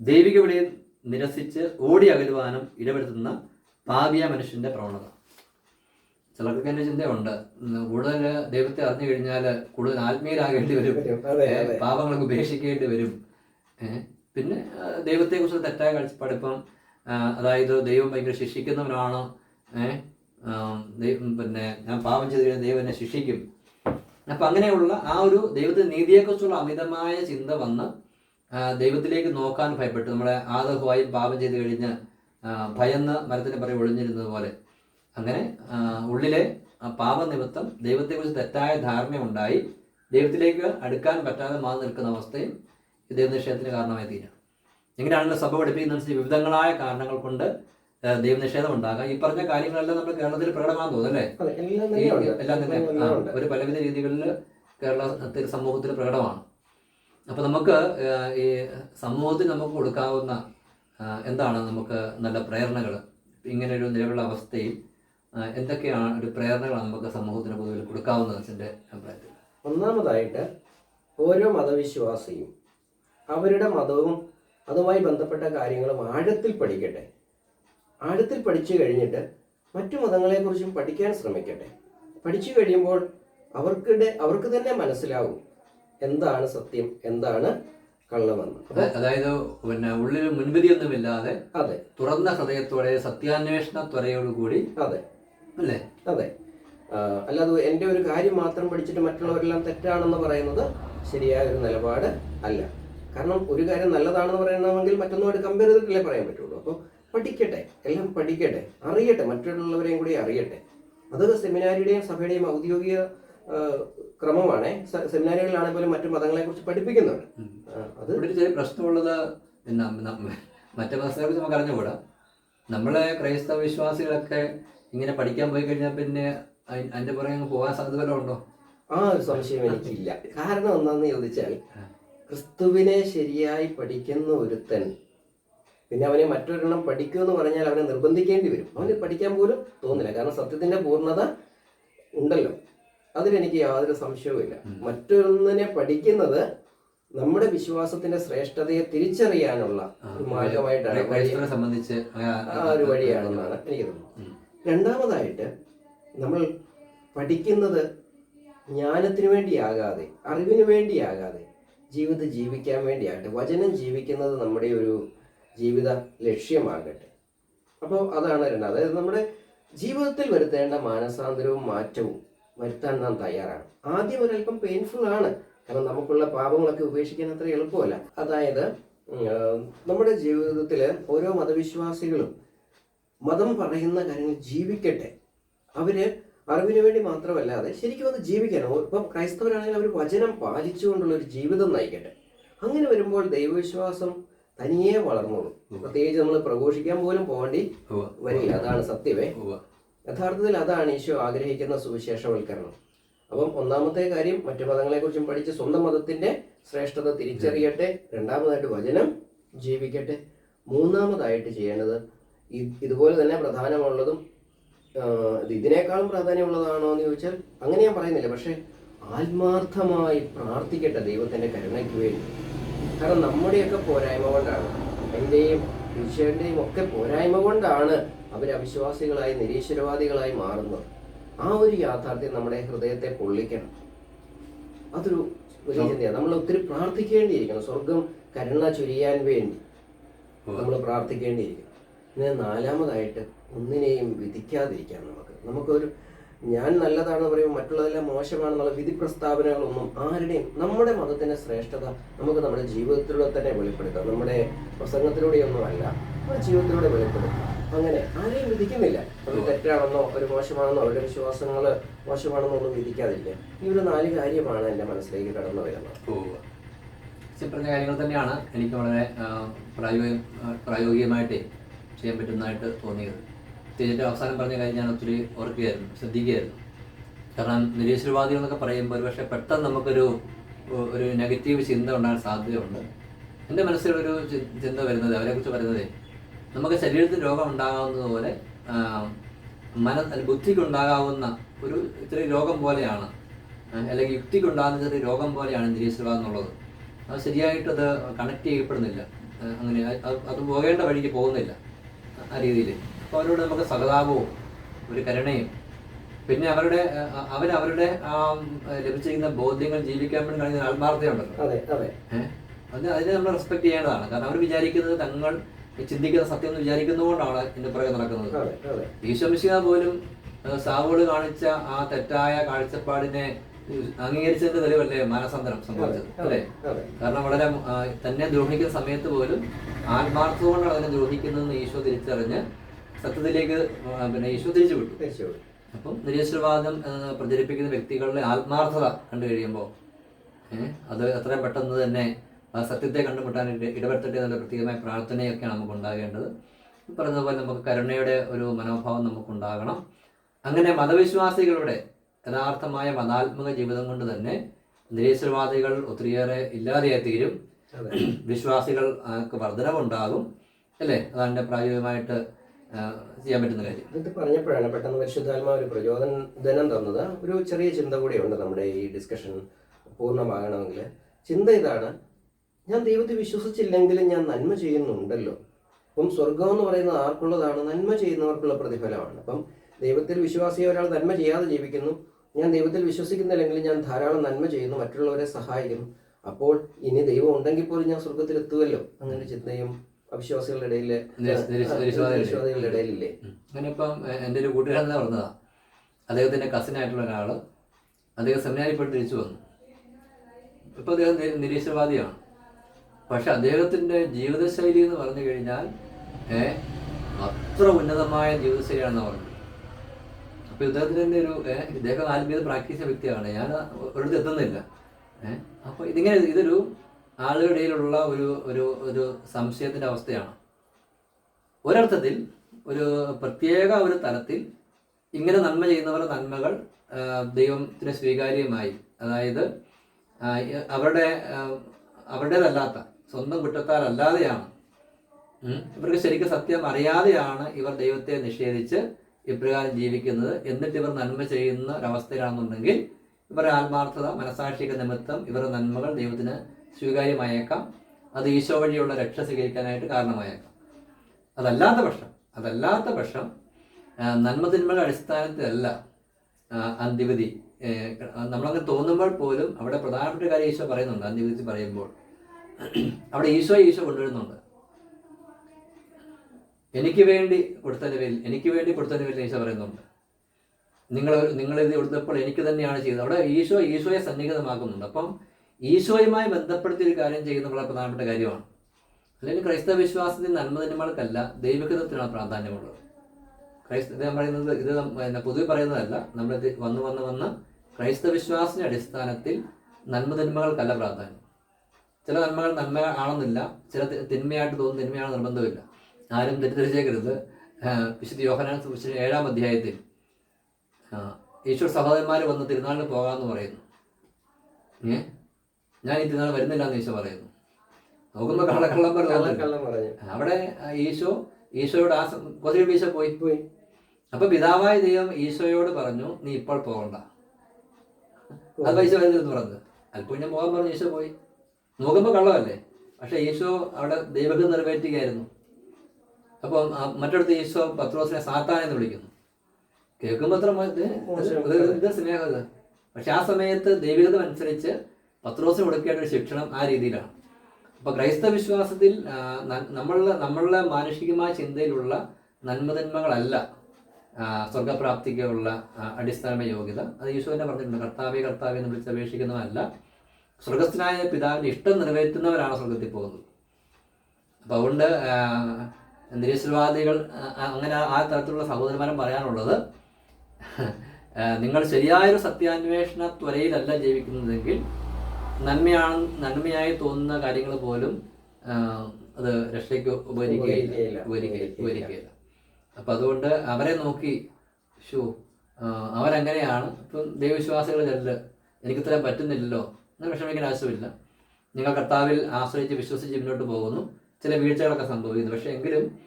ദൈവിക വിളിയിൽ നിരസിച്ച് ഓടി അകലുവാനും ഇടപെടുത്തുന്ന പാപിയ മനുഷ്യന്റെ പ്രവണത. ചിലർക്ക് എന്റെ ചിന്തയുണ്ട്. കൂടുതൽ ദൈവത്തെ അറിഞ്ഞു കഴിഞ്ഞാൽ കൂടുതൽ ആത്മീയരാകേണ്ടി വരും. പാപങ്ങൾക്ക് ഉപേക്ഷിക്കേണ്ടി വരും. പിന്നെ ദൈവത്തെ കുറിച്ച് തെറ്റായ കാഴ്ചപ്പാട് ഇപ്പം അതായത് ദൈവം ഭയങ്കര ശിക്ഷിക്കുന്നവനാണ്. ദൈവം പിന്നെ ഞാൻ പാപം ചെയ്ത് കഴിഞ്ഞാൽ ദൈവം എന്നെ ശിക്ഷിക്കും. അപ്പം അങ്ങനെയുള്ള ആ ഒരു ദൈവത്തിന്റെ നീതിയെക്കുറിച്ചുള്ള അമിതമായ ചിന്ത വന്ന് ദൈവത്തിലേക്ക് നോക്കാൻ ഭയപ്പെട്ടു നമ്മുടെ ആദഹുവായി പാപം ചെയ്ത് കഴിഞ്ഞ് ഭയന്ന് മരത്തിന് പറയും ഒളിഞ്ഞിരുന്നത് പോലെ. അങ്ങനെ ഉള്ളിലെ പാപനിമിത്തം ദൈവത്തെക്കുറിച്ച് തെറ്റായ ധാരണ ഉണ്ടായി. ദൈവത്തിലേക്ക് അടുക്കാൻ പറ്റാതെ മാറി നിൽക്കുന്ന അവസ്ഥയും ദൈവനിഷേധത്തിന് കാരണമായി തീരാം. എങ്ങനെയാണല്ലോ സഭ പഠിപ്പിക്കുന്നതനുസരിച്ച് വിവിധങ്ങളായ കാരണങ്ങൾ കൊണ്ട് ദൈവനിഷേധം ഉണ്ടാകാം. ഈ പറഞ്ഞ കാര്യങ്ങളെല്ലാം നമ്മൾ കേരളത്തിൽ പ്രകടമാണെന്ന് അല്ലേ? എല്ലാം തന്നെ ഒരു പലവിധ രീതികളിൽ കേരളത്തിൽ സമൂഹത്തിൽ പ്രകടമാണ്. അപ്പൊ നമുക്ക് ഈ സമൂഹത്തിൽ നമുക്ക് കൊടുക്കാവുന്ന എന്താണ് നമുക്ക് നല്ല പ്രേരണകൾ ഇങ്ങനെ ഒരു നിലവിലുള്ള അവസ്ഥയിൽ ആ, എന്തൊക്കെയാണ് ഒരു പ്രേരണകളാണ് നമുക്ക് സമൂഹത്തിന് പൊതുവിൽ കൊടുക്കാവുന്നത് അച്ഛന്റെ അഭിപ്രായത്തിൽ? ഒന്നാമതായിട്ട് ഓരോ മതവിശ്വാസിയും അവരുടെ മതവും അതുമായി ബന്ധപ്പെട്ട കാര്യങ്ങളും ആഴത്തിൽ പഠിക്കട്ടെ. ആഴത്തിൽ പഠിച്ചു കഴിഞ്ഞിട്ട് മറ്റു മതങ്ങളെക്കുറിച്ചും പഠിക്കാൻ ശ്രമിക്കട്ടെ. പഠിച്ചു കഴിയുമ്പോൾ അവർക്കിടെ അവർക്ക് തന്നെ മനസ്സിലാവും എന്താണ് സത്യം എന്താണ് കള്ളമെന്ന്. അതായത് പിന്നെ ഉള്ളിൽ മുൻവിധിയൊന്നുമില്ലാതെ അതെ. തുറന്ന ഹൃദയത്തോടെ സത്യാന്വേഷണ ത്വരയോടുകൂടി അതെ. അല്ലേ? അതെ. അല്ലാതെ എന്റെ ഒരു കാര്യം മാത്രം പഠിച്ചിട്ട് മറ്റുള്ളവരെല്ലാം തെറ്റാണെന്ന് പറയുന്നത് ശരിയായ ഒരു നിലപാട് അല്ല. കാരണം ഒരു കാര്യം നല്ലതാണെന്ന് പറയണമെങ്കിൽ മറ്റൊന്നുമായിട്ട് കമ്പയർ ചെയ്തിട്ടല്ലേ പറയാൻ പറ്റുള്ളൂ. അപ്പോൾ പഠിക്കട്ടെ. എല്ലാം പഠിക്കട്ടെ. അറിയട്ടെ. മറ്റുള്ളവരെയും കൂടി അറിയട്ടെ. അത് സെമിനാരിയുടെയും സഭയുടെയും ഔദ്യോഗിക ക്രമമാണ്. സെമിനാരികളിലാണെങ്കിൽ പോലും മറ്റു മതങ്ങളെക്കുറിച്ച് പഠിപ്പിക്കുന്നുണ്ട്. ഉം. അത് ഇവിടെ ചെറിയ പ്രശ്നമുള്ളത് മറ്റേ മതസ്ഥരെ കുറിച്ച് നമുക്ക് അറിഞ്ഞുകൂടാ. നമ്മളെ ക്രൈസ്തവ വിശ്വാസികളൊക്കെ ഇങ്ങനെ പഠിക്കാൻ പോയി കഴിഞ്ഞാൽ പിന്നെ അതിന്റെ പുറകെ അങ്ങ് പോകാൻ സാധ്യത വല്ലതും ഉണ്ടോ? ആ ഒരു സംശയം എനിക്കില്ല. കാരണം എന്താണെന്ന് ചോദിച്ചാൽ ക്രിസ്തുവിനെ ശരിയായി പഠിക്കുന്ന ഒരുത്തൻ പിന്നെ അവനെ മറ്റൊരെണ്ണം പഠിക്കൂ എന്ന് പറഞ്ഞാൽ അവനെ നിർബന്ധിക്കേണ്ടി വരും. അവന് പഠിക്കാൻ പോലും തോന്നില്ല. കാരണം സത്യത്തിന്റെ പൂർണത ഉണ്ടല്ലോ. അതിലെനിക്ക് യാതൊരു സംശയവുമില്ല മറ്റൊന്നിനെ പഠിക്കുന്നത് നമ്മുടെ വിശ്വാസത്തിന്റെ ശ്രേഷ്ഠതയെ തിരിച്ചറിയാനുള്ള ഒരു മാർഗമായിട്ടാണ് സംബന്ധിച്ച് ആ- ഒരു വഴിയാണെന്നാണ് എനിക്ക് തോന്നുന്നത്. രണ്ടാമതായിട്ട് നമ്മൾ പഠിക്കുന്നത് ജ്ഞാനത്തിന് വേണ്ടിയാകാതെ അറിവിന് വേണ്ടിയാകാതെ ജീവിതം ജീവിക്കാൻ വേണ്ടിയാകട്ടെ വചനം ജീവിക്കുന്നത് നമ്മുടെ ഒരു ജീവിത ലക്ഷ്യമാകട്ടെ. അപ്പോൾ അതാണ് രണ്ടാമത്. അതായത് നമ്മുടെ ജീവിതത്തിൽ വരുത്തേണ്ട മാനസാന്തരവും മാറ്റവും വരുത്താൻ നാം തയ്യാറാണ്. ആദ്യം ഒരല്പം പെയിൻഫുൾ ആണ്. കാരണം നമുക്കുള്ള പാപങ്ങളൊക്കെ ഉപേക്ഷിക്കാൻ അത്ര എളുപ്പമല്ല. അതായത് നമ്മുടെ ജീവിതത്തിൽ ഓരോ മതവിശ്വാസികളും മതം പറയുന്ന കാര്യങ്ങൾ ജീവിക്കട്ടെ. അവർ അറിവിന് വേണ്ടി മാത്രമല്ലാതെ ശരിക്കും അത് ജീവിക്കണം. ഇപ്പം ക്രൈസ്തവരാണെങ്കിൽ അവർ വചനം പാലിച്ചുകൊണ്ടുള്ള ഒരു ജീവിതം നയിക്കട്ടെ. അങ്ങനെ വരുമ്പോൾ ദൈവവിശ്വാസം തനിയെ വളർന്നോളൂ. പ്രത്യേകിച്ച് നമ്മൾ പ്രഘോഷിക്കാൻ പോലും പോകേണ്ടി വരില്ല. അതാണ് സത്യമേ. യഥാർത്ഥത്തിൽ അതാണ് ഈശോ ആഗ്രഹിക്കുന്ന സുവിശേഷവൽക്കരണം. അപ്പം ഒന്നാമത്തെ കാര്യം മറ്റു മതങ്ങളെക്കുറിച്ചും പഠിച്ച് സ്വന്തം മതത്തിന്റെ ശ്രേഷ്ഠത തിരിച്ചറിയട്ടെ. രണ്ടാമതായിട്ട് വചനം ജീവിക്കട്ടെ. മൂന്നാമതായിട്ട് ചെയ്യേണ്ടത് ഇതുപോലെ തന്നെ പ്രധാനമുള്ളതും ഇതിനേക്കാളും പ്രാധാന്യമുള്ളതാണോ എന്ന് ചോദിച്ചാൽ അങ്ങനെ ഞാൻ പറയുന്നില്ല. പക്ഷെ ആത്മാർത്ഥമായി പ്രാർത്ഥിക്കട്ടെ ദൈവത്തിന്റെ കരുണയ്ക്ക് വേണ്ടി. കാരണം നമ്മുടെയൊക്കെ പോരായ്മ കൊണ്ടാണ്. എന്റെയും ഈശ്വരന്റെയും ഒക്കെ പോരായ്മ കൊണ്ടാണ് അവർ അവിശ്വാസികളായി നിരീശ്വരവാദികളായി മാറുന്നത്. ആ ഒരു യാഥാർത്ഥ്യം നമ്മുടെ ഹൃദയത്തെ പൊള്ളിക്കണം. അതൊരു വലിയ ചിന്തയാണ്. നമ്മൾ ഒത്തിരി പ്രാർത്ഥിക്കേണ്ടിയിരിക്കണം. സ്വർഗം കരുണ ചൊരിയാൻ വേണ്ടി നമ്മൾ പ്രാർത്ഥിക്കേണ്ടിയിരിക്കും പിന്നെ നാലാമതായിട്ട് ഒന്നിനെയും വിധിക്കാതിരിക്കാം നമുക്ക്. നമുക്കൊരു ഞാൻ നല്ലതാണെന്ന് പറയുമ്പോൾ മറ്റുള്ളതെല്ലാം മോശമാണെന്നുള്ള വിധി പ്രസ്താവനകളൊന്നും ആരുടെയും നമ്മുടെ മതത്തിന്റെ ശ്രേഷ്ഠത നമുക്ക് നമ്മുടെ ജീവിതത്തിലൂടെ തന്നെ വെളിപ്പെടുത്താം. നമ്മുടെ പ്രസംഗത്തിലൂടെയൊന്നും അല്ല നമ്മുടെ ജീവിതത്തിലൂടെ വെളിപ്പെടുത്താം. അങ്ങനെ ആരെയും വിധിക്കുന്നില്ല. അവർ തെറ്റാണെന്നോ അവർ മോശമാണെന്നോ അവരുടെ വിശ്വാസങ്ങൾ മോശമാണെന്നോ ഒന്നും വിധിക്കാതില്ല ഈ ഒരു നാല് കാര്യമാണ് എന്റെ മനസ്സിലേക്ക് കടന്നു വരുന്നത്. പറഞ്ഞ കാര്യങ്ങൾ തന്നെയാണ് എനിക്ക് വളരെ പ്രായോഗിക പ്രായോഗികമായിട്ട് ചെയ്യാൻ പറ്റുന്നതായിട്ട് തോന്നിയത്. പ്രത്യേകിച്ച് അവസാനം പറഞ്ഞ കാര്യം ഞാൻ ഒത്തിരി ഓർക്കുകയായിരുന്നു ശ്രദ്ധിക്കുകയായിരുന്നു. കാരണം നിരീശ്വരവാദികൾ എന്നൊക്കെ പറയുമ്പോൾ ഒരുപക്ഷെ പെട്ടെന്ന് നമുക്കൊരു ഒരു നെഗറ്റീവ് ചിന്ത ഉണ്ടാകാൻ സാധ്യതയുണ്ട്. എന്റെ മനസ്സിലൊരു ഒരു ചിന്ത വരുന്നത് അവരെ അവരെക്കുറിച്ച് പറയുന്നത് നമുക്ക് ശരീരത്തിൽ രോഗം ഉണ്ടാകാവുന്നത് പോലെ ആ, മന ബുദ്ധിക്ക് ഉണ്ടാകാവുന്ന ഒരു ഇത്തിരി രോഗം പോലെയാണ് അല്ലെങ്കിൽ യുക്തിക്ക് ഉണ്ടാകുന്ന ഒരു രോഗം പോലെയാണ് നിരീശ്വരവാദം എന്നുള്ളത്. അത് ശരിയായിട്ട് അത് കണക്ട് ചെയ്യപ്പെടുന്നില്ല. അങ്ങനെ അത് പോകേണ്ട വഴിക്ക് പോകുന്നില്ല. ആ രീതിയിൽ. അപ്പോൾ അവരോട് നമുക്ക് സഹതാപവും ഒരു കരുണയും. പിന്നെ അവരുടെ അവരവരുടെ ആ ലഭിച്ചിരിക്കുന്ന ബോധ്യങ്ങൾ ജീവിക്കാൻ വേണ്ടി കാണിക്കുന്ന ആത്മാർത്ഥതയുണ്ടല്ലോ അതെ അതെ. അതിന് അതിനെ നമ്മൾ റെസ്പെക്ട് ചെയ്യേണ്ടതാണ്. കാരണം അവർ വിചാരിക്കുന്നത് തങ്ങൾ ചിന്തിക്കുന്ന സത്യം എന്ന് വിചാരിക്കുന്നതുകൊണ്ടാണ് ഇതിന്റെ പുറകെ നടക്കുന്നത്. ഈശ്വമിശിക പോലും സാവോൾ കാണിച്ച ആ തെറ്റായ കാഴ്ചപ്പാടിനെ അംഗീകരിച്ചതിന്റെ തെളിവല്ലേ മാനസാന്തരം സംഭവിച്ചത്? അല്ലേ? കാരണം വളരെ തന്നെ ദ്രോഹിക്കുന്ന സമയത്ത് പോലും ആത്മാർത്ഥത കൊണ്ടാണ് അതിനെ ദ്രോഹിക്കുന്നതെന്ന് ഈശോ തിരിച്ചറിഞ്ഞ് സത്യത്തിലേക്ക് പിന്നെ ഈശോ തിരിച്ചു വിട്ടു അപ്പം നിരീശ്വരവാദം പ്രചരിപ്പിക്കുന്ന വ്യക്തികളുടെ ആത്മാർത്ഥത കണ്ടു കഴിയുമ്പോൾ അത് എത്രയും പെട്ടെന്ന് തന്നെ സത്യത്തെ കണ്ടുമുട്ടാനായിട്ട് ഇടപെടുത്തട്ടെ എന്നുള്ള പ്രത്യേകമായ പ്രാർത്ഥനയൊക്കെയാണ് നമുക്ക് ഉണ്ടാകേണ്ടത് പറഞ്ഞതുപോലെ നമുക്ക് കരുണയുടെ ഒരു മനോഭാവം നമുക്കുണ്ടാകണം. അങ്ങനെ മതവിശ്വാസികളുടെ യഥാർത്ഥമായ മതാത്മക ജീവിതം കൊണ്ട് തന്നെ നിരീശ്വരവാദികൾ ഒത്തിരിയേറെ ഇല്ലാതെയായി തീരും. വിശ്വാസികൾ വർധനവുണ്ടാകും. അല്ലേ? അതാണ് പ്രായോഗികമായിട്ട് ചെയ്യാൻ പറ്റുന്ന കാര്യം. ഇത് പറഞ്ഞപ്പോഴാണ് പെട്ടെന്ന് പരിശുദ്ധാത്മാവ് ഒരു പ്രചോദനം തന്നത്. ഒരു ചെറിയ ചിന്ത കൂടിയുണ്ട് നമ്മുടെ ഈ ഡിസ്കഷൻ പൂർണമാകണമെങ്കിൽ. ചിന്ത ഇതാണ്. ഞാൻ ദൈവത്തെ വിശ്വസിച്ചില്ലെങ്കിലും ഞാൻ നന്മ ചെയ്യുന്നുണ്ടല്ലോ. അപ്പം സ്വർഗം എന്ന് പറയുന്നത് ആർക്കുള്ളതാണ്? നന്മ ചെയ്യുന്നവർക്കുള്ള പ്രതിഫലമാണ്. അപ്പം ദൈവത്തിൽ വിശ്വാസിയെ ഒരാൾ നന്മ ചെയ്യാതെ ജീവിക്കുന്നു. ഞാൻ ദൈവത്തിൽ വിശ്വസിക്കുന്നില്ലെങ്കിൽ ഞാൻ ധാരാളം നന്മ ചെയ്യുന്നു മറ്റുള്ളവരെ സഹായിക്കും. അപ്പോൾ ഇനി ദൈവം ഉണ്ടെങ്കിൽ പോലും ഞാൻ സ്വർഗത്തിൽ എത്തുമല്ലോ അങ്ങനെ ചിന്തയും അവിശ്വാസികളുടെ ഇടയിൽ നിരീശ്വ- നിരീശ്വ- വിശ്വാസികളുടെ ഇടയിലില്ലേ അങ്ങനെ ഇപ്പം എന്റെ ഒരു കൂട്ടുകാരൻ പറഞ്ഞതാ. പറഞ്ഞതാ അദ്ദേഹത്തിന്റെ കസിനായിട്ടുള്ള ഒരാൾ അദ്ദേഹം സെമിനാരിൽ പോയി തിരിച്ചു വന്നു. ഇപ്പം അദ്ദേഹം നിരീശ്വരവാദിയാണ് പക്ഷെ അദ്ദേഹത്തിന്റെ ജീവിതശൈലി എന്ന് പറഞ്ഞു കഴിഞ്ഞാൽ ഏഹ് അത്ര ഉന്നതമായ ജീവിതശൈലിയാണെന്ന് പറഞ്ഞു അപ്പോൾ തന്നെ ഒരു ഇദ്ദേഹം ആത്മീയത പ്രാക്ടീസ് വ്യക്തിയാണ്. ഞാൻ ഒരിടത്ത് എത്തുന്നില്ല. ഏഹ് അപ്പൊ ഇതിങ്ങനെ ഇതൊരു ആളുകളുടെ ഇടയിലുള്ള ഒരു ഒരു ഒരു സംശയത്തിന്റെ അവസ്ഥയാണ്. ഒരർത്ഥത്തിൽ ഒരു പ്രത്യേക ഒരു തലത്തിൽ ഇങ്ങനെ നന്മ ചെയ്യുന്നവരുടെ നന്മകൾ ദൈവത്തിന് സ്വീകാര്യമായി. അതായത് അവരുടെ അവരുടേതല്ലാത്ത സ്വന്തം ഉം. ഇവർക്ക് ശരിക്കും സത്യം അറിയാതെയാണ് ഇവർ ദൈവത്തെ നിഷേധിച്ച് ഇപ്രകാരം ജീവിക്കുന്നത് എന്നിട്ട് ഇവർ നന്മ ചെയ്യുന്ന ഒരവസ്ഥയിലാണെന്നുണ്ടെങ്കിൽ ഇവരുടെ ആത്മാർത്ഥത മനസാക്ഷിക നിമിത്തം ഇവരുടെ നന്മകൾ ദൈവത്തിന് സ്വീകാര്യമായേക്കാം. അത് ഈശോ വഴിയുള്ള രക്ഷ സ്വീകരിക്കാനായിട്ട് കാരണമായേക്കാം. അതല്ലാത്ത പക്ഷം അതല്ലാത്ത പക്ഷം നന്മ നന്മതിന്മയുടെ അടിസ്ഥാനത്തിലല്ല അന്തിവിധി. നമ്മളങ്ങ് തോന്നുമ്പോൾ പോലും അവിടെ പ്രധാനപ്പെട്ട കാര്യം ഈശോ പറയുന്നുണ്ട്. അന്തിവിധി പറയുമ്പോൾ. അവിടെ ഈശോ ഈശോ കൊണ്ടുവരുന്നുണ്ട്. എനിക്ക് വേണ്ടി കൊടുത്തതിന് പേരിൽ എനിക്ക് വേണ്ടി കൊടുത്തതിന് പേരിൽ ഈശോ പറയുന്നുണ്ട്. നിങ്ങൾ നിങ്ങളിത് കൊടുത്തപ്പോൾ എനിക്ക് തന്നെയാണ് ചെയ്തത്. അവിടെ ഈശോ ഈശോയെ സന്നിഹിതമാക്കുന്നുണ്ട്. അപ്പം ഈശോയുമായി ബന്ധപ്പെടുത്തി ഒരു കാര്യം ചെയ്യുന്ന വളരെ പ്രധാനപ്പെട്ട കാര്യമാണ്. അല്ലെങ്കിൽ ക്രൈസ്തവ വിശ്വാസത്തിൽ നന്മതിന്മാർക്കല്ല ദൈവഹിതത്തിനാണ് പ്രാധാന്യമുള്ളത്. ക്രൈസ്തവ ഞാൻ പറയുന്നത് ഇത് പിന്നെ പൊതുവെ പറയുന്നതല്ല. നമ്മൾ ഇത് വന്ന് വന്ന് വന്ന് ക്രൈസ്തവ വിശ്വാസത്തിന്റെ അടിസ്ഥാനത്തിൽ നന്മതിന്മകൾക്കല്ല പ്രാധാന്യം. ചില നന്മകൾ നന്മ ആണെന്നില്ല ചില തിന്മയായിട്ട് തോന്നുന്ന തിന്മയാണ് നിർബന്ധമില്ല. ആരും തെറ്റിദ്ധരിച്ചേക്കരുത്. വിശുദ്ധ യോഹനാൻ സുവിശേഷം ഏഴാം അധ്യായത്തിൽ ഈശ്വർ ഈശോ സഹോദരന്മാർ വന്ന് തിരുനാളിന് പോകാമെന്ന് പറയുന്നു. ഏ? ഞാൻ ഈ തിരുനാൾ വരുന്നില്ല എന്ന് ഈശോ പറയുന്നു. നോക്കുമ്പോൾ കള്ളക്കള്ളം കള്ളം പറഞ്ഞു അവിടെ ഈശോ ഈശോയോട് ആ കൊതിരി ഈശോ പോയി. പോയി. അപ്പൊ പിതാവായ ദൈവം ഈശോയോട് പറഞ്ഞു നീ ഇപ്പോൾ പോകണ്ട. അത് ഈശോ വരുന്നത് പറഞ്ഞത്. അല്പം ഞാൻ പോകാൻ പറഞ്ഞു ഈശോ പോയി. നോക്കുമ്പോൾ കള്ളമല്ലേ? പക്ഷെ ഈശോ അവിടെ ദൈവകം നിറവേറ്റുകയായിരുന്നു. അപ്പം മറ്റടുത്ത് ഈശോ പത്രോസിനെ സാത്താൻ എന്ന് വിളിക്കുന്നു. കേൾക്കുമ്പോൾ അത്ര ഇത് ഇത് പക്ഷെ ആ സമയത്ത് ദൈവികത അനുസരിച്ച് പത്രോസിന് കൊടുക്കേണ്ട ഒരു ശിക്ഷണം ആ രീതിയിലാണ്. അപ്പൊ ക്രൈസ്തവ വിശ്വാസത്തിൽ നമ്മളുടെ നമ്മളുടെ മാനുഷികമായ ചിന്തയിലുള്ള നന്മതന്മകളല്ല സ്വർഗപ്രാപ്തിക്കുള്ള അടിസ്ഥാന അടിസ്ഥാനമായ യോഗ്യത. അത് ഈശോ തന്നെ പറഞ്ഞിട്ടുണ്ട് കർത്താവെ കർത്താവെ എന്ന് വിളിച്ച് അപേക്ഷിക്കുന്നവരല്ല. സ്വർഗസ്ഥനായ പിതാവിന്റെ ഇഷ്ടം നിറവേറ്റുന്നവരാണ് സ്വർഗത്തിൽ പോകുന്നത്. അപ്പൊ അതുകൊണ്ട് നിരീശ്വരവാദികൾ അങ്ങനെ ആ തരത്തിലുള്ള സഹോദരന്മാരും പറയാനുള്ളത് നിങ്ങൾ ശരിയായൊരു സത്യാന്വേഷണ ത്വരയിലല്ല ജീവിക്കുന്നതെങ്കിൽ നന്മയാണ് നന്മയായി തോന്നുന്ന കാര്യങ്ങൾ പോലും അത് രക്ഷയ്ക്ക് ഉപകരിക്കുകയില്ല ഉപകരിക്കുകയില്ല. അപ്പം അതുകൊണ്ട് അവരെ നോക്കി ഷോ അവരങ്ങനെയാണ്. ഇപ്പം ദൈവവിശ്വാസികൾ ചെല്ല് എനിക്ക് ഇത്രയും പറ്റുന്നില്ലല്ലോ എന്ന് വിഷമിക്കാൻ ആവശ്യമില്ല. നിങ്ങൾ കർത്താവിൽ ആശ്രയിച്ച് വിശ്വസിച്ച് മുന്നോട്ട് പോകുന്നു. ചില വീഴ്ചകളൊക്കെ സംഭവിക്കുന്നു. പക്ഷേ എങ്കിലും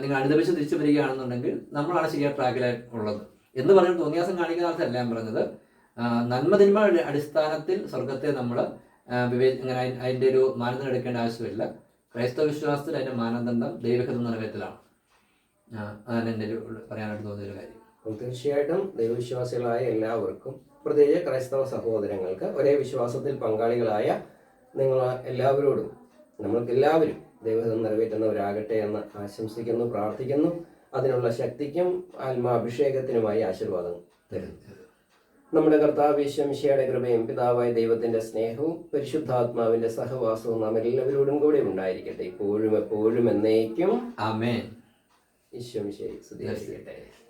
നിങ്ങൾ അനുദപിച്ച് തിരിച്ചു വരികയാണെന്നുണ്ടെങ്കിൽ നമ്മളാണ് ശരിയായ ട്രാക്കിലായി ഉള്ളത്. എന്ന് പറഞ്ഞ് തോന്നിയാസം കാണിക്കുന്ന ആൾക്കല്ല ഞാൻ പറഞ്ഞത്. നന്മതിന്മ അടിസ്ഥാനത്തിൽ സ്വർഗത്തെ നമ്മൾ വിവേ ഇങ്ങനെ അയി- അതിന്റെ ഒരു മാനദണ്ഡം എടുക്കേണ്ട ആവശ്യമില്ല. ക്രൈസ്തവ വിശ്വാസത്തിൽ അതിന്റെ മാനദണ്ഡം ദൈവഹിതം നിറവേറ്റലാണ് അതാണ് എന്റെ ഒരു പറയാനായിട്ട് തോന്നിയൊരു കാര്യം. തീർച്ചയായിട്ടും ദൈവവിശ്വാസികളായ എല്ലാവർക്കും പ്രത്യേകിച്ച് ക്രൈസ്തവ സഹോദരങ്ങൾക്ക് ഒരേ വിശ്വാസത്തിൽ പങ്കാളികളായ നിങ്ങൾ എല്ലാവരോടും നമ്മൾക്ക് എല്ലാവരും ദൈവഹിതം നിറവേറ്റുന്നവരാകട്ടെ എന്ന് ആശംസിക്കുന്നു പ്രാർത്ഥിക്കുന്നു. അതിനുള്ള ശക്തിക്കും ആത്മാഭിഷേകത്തിനുമായി ആശീർവാദം തരുന്നു. നമ്മുടെ കർത്താവ് ശംശിയുടെ കൃപയും പിതാവായ ദൈവത്തിന്റെ സ്നേഹവും പരിശുദ്ധാത്മാവിന്റെ സഹവാസവും നാം എല്ലാവരോടും കൂടെ ഉണ്ടായിരിക്കട്ടെ. ഇപ്പോഴും എപ്പോഴും എന്നേക്കും. ആമേൻ. ഈശ്വംശയെ സ്തുതിയായിരിക്കട്ടെ.